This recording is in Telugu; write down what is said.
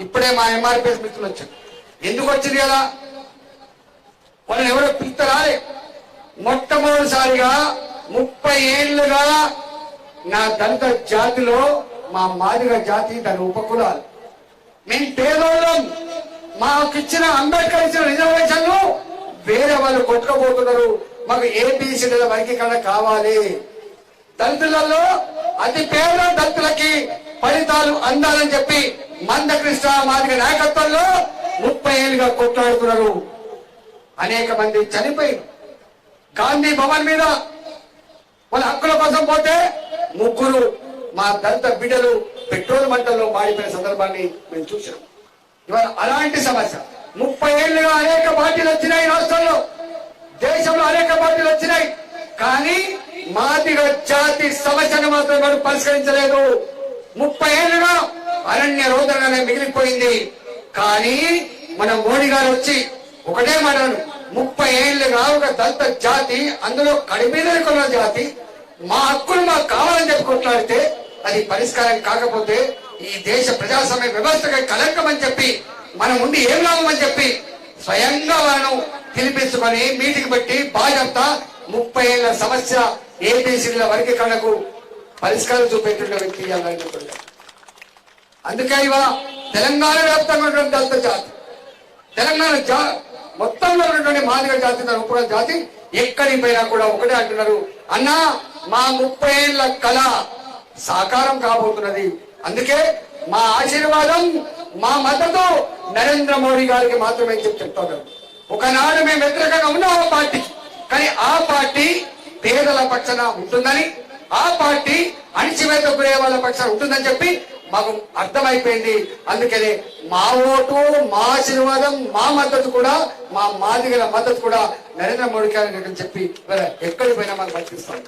ఇప్పుడే మా ఎంఆర్పిఎస్ మిత్రులు వచ్చారు. ఎందుకు వచ్చింది కదా వాళ్ళని ఎవరో పిలుస్తారాలే మొట్టమొదటిసారిగా ముప్పై ఏళ్ళుగా నా దళిత జాతిలో మా మాదిగ జాతి దాని ఉపకులాలు. మేము పేదోళ్ళం. మాకు ఇచ్చిన అంబేద్కర్ ఇచ్చిన రిజర్వేషన్లు వేరే వాళ్ళు కొట్టుకోబోతున్నారు మాకు ఏబిసిల వర్గీకరణ కావాలి. దళితులలో అతి పేద దళితులకి ఫలితాలు అందాలని చెప్పి మందకృష్ణ మాదిగ నాయకత్వంలో ముప్పై ఏళ్ళుగా కొట్లాడుతున్నారు. అనేక మంది చనిపోయి గాంధీ భవన్ మీద వాళ్ళ హక్కుల కోసం పోతే ముగ్గురు మా దళిత బిడ్డలు పెట్రోల్ మంటల్లో మాడిపోయిన సందర్భాన్ని మేము చూసాం ఇవాళ అలాంటి సమస్య. ముప్పై ఏళ్ళుగా అనేక పార్టీలు వచ్చినాయి రాష్ట్రంలో. దేశంలో అనేక పార్టీలు వచ్చినాయి. కానీ మాదిగ జాతి సమస్యను మాత్రం పరిష్కరించలేదు. ముప్పై ఏళ్ళలో అరణ్య రోదనగానే మిగిలిపోయింది. కానీ మన మోడీ గారు వచ్చి ఒకటే మాటను ముప్పై ఏళ్ళు ఒక దళిత జాతి అందులో కడిమీద జాతి మా హక్కులు మాకు కావాలని చెప్పి కొట్లాడితే అది పరిష్కారం కాకపోతే ఈ దేశ ప్రజాస్వామ్య వ్యవస్థకి కలంకం అని చెప్పి మనం ఉండి ఏం లాభం అని చెప్పి స్వయంగా వాళ్ళను పిలిపించుకొని మీటింగ్ పెట్టి బాధ్యత ముప్పై ఏళ్ళ సమస్య ఏబిసిల వర్గీకరణకు పరిష్కారం చూపెట్టిన వ్యక్తి అందుకే ఇవాళ తెలంగాణ వ్యాప్తంగా ఉన్నటువంటి దళిత జాతి తెలంగాణ జా మొత్తంలో ఉన్నటువంటి మాదిగ జాతి తన జాతి ఎక్కడికి పోయినా కూడా ఒకటే అంటున్నారు. అన్నా మా ముప్పై ఏళ్ళ కళ సాకారం కాబోతున్నది. అందుకే మా ఆశీర్వాదం మా మద్దతు నరేంద్ర మోడీ గారికి మాత్రమే చెప్పి చెప్తాను ఒకనాడు మేము వ్యతిరేకంగా ఉన్నాం ఆ పార్టీ కానీ ఆ పార్టీ పేదల పక్షన ఉంటుందని ఆ పార్టీ అణిచివేత గురే వాళ్ళ పక్షాన ఉంటుందని చెప్పి మాకు అర్థమైపోయింది. అందుకనే మా ఓటు మా ఆశీర్వాదం మా మద్దతు కూడా మా మాదిగల మద్దతు కూడా నరేంద్ర మోడీ గారికి చెప్పి ఎక్కడికి పోయినా మాకు వర్తిస్తాం.